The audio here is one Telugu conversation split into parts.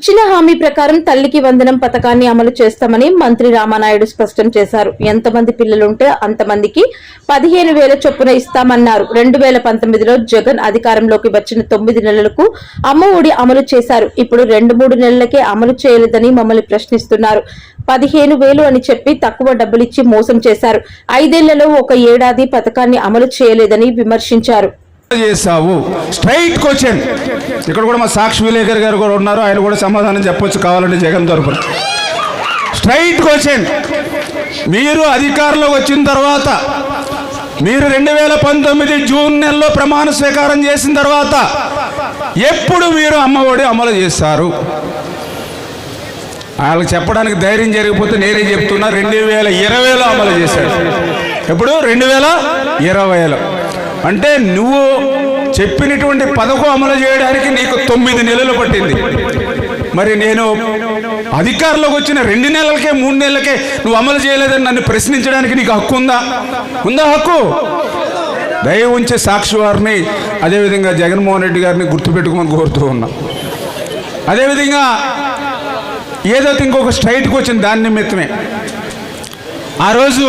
ఇచ్చిన హామీ ప్రకారం తల్లికి వందనం పథకాన్ని అమలు చేస్తామని మంత్రి రామానాయుడు స్పష్టం చేశారు. ఎంతమంది పిల్లలుంటే అంతమందికి పదిహేను వేల చొప్పున ఇస్తామన్నారు. రెండు వేల పంతొమ్మిదిలో జగన్ అధికారంలోకి వచ్చిన తొమ్మిది నెలలకు అమ్మ ఒడి అమలు చేశారు. ఇప్పుడు రెండు మూడు నెలలకే అమలు చేయలేదని మమ్మల్ని ప్రశ్నిస్తున్నారు. పదిహేను వేలు అని చెప్పి తక్కువ డబ్బులిచ్చి మోసం చేశారు. ఐదేళ్ళలో ఒక ఏడాది పథకాన్ని అమలు చేయలేదని విమర్శించారు. చేసావు స్ట్రైట్ క్వశ్చన్ ఇక్కడ కూడా మా సాక్షి విలేకర్ గారు కూడా ఉన్నారు. ఆయన కూడా సమాధానం చెప్పొచ్చు. కావాలంటే జగన్ తరపున. స్ట్రైట్ క్వశ్చన్ మీరు అధికారంలోకి వచ్చిన తర్వాత మీరు రెండు వేల పంతొమ్మిది జూన్ నెలలో ప్రమాణ స్వీకారం చేసిన తర్వాత ఎప్పుడు మీరు అమ్మఒడి అమలు చేస్తారు వాళ్ళకి చెప్పడానికి ధైర్యం జరిగిపోతే నేనే చెప్తున్నా. రెండు వేల ఇరవైలో అమలు చేశాడు ఎప్పుడు? రెండు వేల ఇరవైలో. అంటే నువ్వు చెప్పినటువంటి పథకం అమలు చేయడానికి నీకు తొమ్మిది నెలలు పట్టింది. మరి నేను అధికారంలోకి వచ్చిన రెండు నెలలకే మూడు నెలలకే నువ్వు అమలు చేయలేదని నన్ను ప్రశ్నించడానికి నీకు హక్కు ఉందా? ఉందా హక్కు? దయ ఉంచే సాక్షి వారిని అదేవిధంగా జగన్మోహన్ రెడ్డి గారిని గుర్తుపెట్టుకోమని కోరుతూ ఉన్నా. అదేవిధంగా ఏదైతే ఇంకొక స్ట్రైట్కి వచ్చిన దాని నిమిత్తమే ఆ రోజు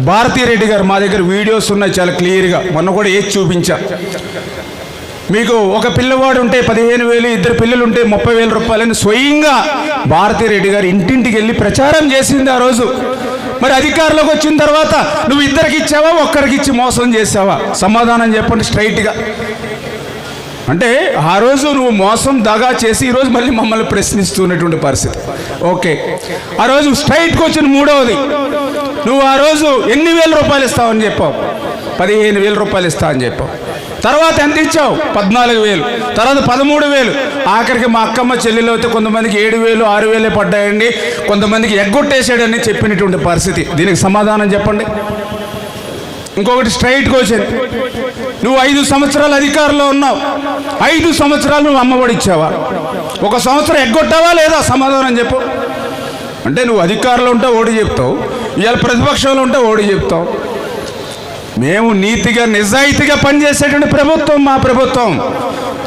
భారతీ రెడ్డి గారు మా దగ్గర వీడియోస్ ఉన్నాయి చాలా క్లియర్గా. మొన్న కూడా ఏది చూపించా. మీకు ఒక పిల్లవాడు ఉంటే పదిహేను వేలు ఇద్దరు పిల్లలు ఉంటే ముప్పై వేల రూపాయలని స్వయంగా భారతీ రెడ్డి గారు ఇంటింటికి వెళ్ళి ప్రచారం చేసింది ఆ రోజు. మరి అధికారంలోకి వచ్చిన తర్వాత నువ్వు ఇద్దరికి ఇచ్చావా ఒక్కరికి ఇచ్చి మోసం చేసావా? సమాధానం చెప్పండి స్ట్రైట్గా. అంటే ఆ రోజు నువ్వు మోసం దగా చేసి ఈరోజు మళ్ళీ మమ్మల్ని ప్రశ్నిస్తున్నటువంటి పరిస్థితి. ఓకే. ఆ రోజు స్ట్రైట్కి వచ్చిన మూడవది. నువ్వు ఆ రోజు ఎన్ని వేల రూపాయలు ఇస్తావని చెప్పావు? పదిహేను వేల రూపాయలు ఇస్తా అని చెప్పావు. తర్వాత ఎంత ఇచ్చావు? పద్నాలుగు వేలు. తర్వాత పదమూడు వేలు. ఆఖరికి మా అక్కమ్మ చెల్లెలు అయితే కొంతమందికి ఏడు వేలు ఆరు వేలే పడ్డాయండి. కొంతమందికి ఎగ్గొట్టేశాడని చెప్పినటువంటి పరిస్థితి. దీనికి సమాధానం చెప్పండి. ఇంకొకటి స్ట్రైట్ క్వశ్చన్. నువ్వు ఐదు సంవత్సరాలు అధికారంలో ఉన్నావు. ఐదు సంవత్సరాలు నువ్వు అమ్మఒడి ఇచ్చావా? ఒక సంవత్సరం ఎగ్గొట్టావా లేదా? సమాధానం చెప్పు. అంటే నువ్వు అధికారంలో ఉంటే ఓడి చెప్తావు. ఇవాళ ప్రతిపక్షంలో ఉంటే ఓడి చెప్తాం. మేము నీతిగా నిజాయితీగా పనిచేసేటువంటి ప్రభుత్వం మా ప్రభుత్వం.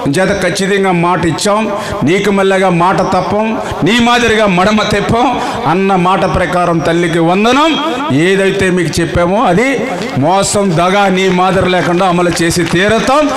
చేత ఖచ్చితంగా మాట ఇచ్చాం. నీకు మల్లగా మాట తప్పం. నీ మాదిరిగా మడమ తెప్పం. అన్న మాట ప్రకారం తల్లికి వందనం. ఏదైతే మీకు చెప్పామో అది మోసం దగా నీ మాదిరి లేకుండా అమలు చేసి తీరతాం.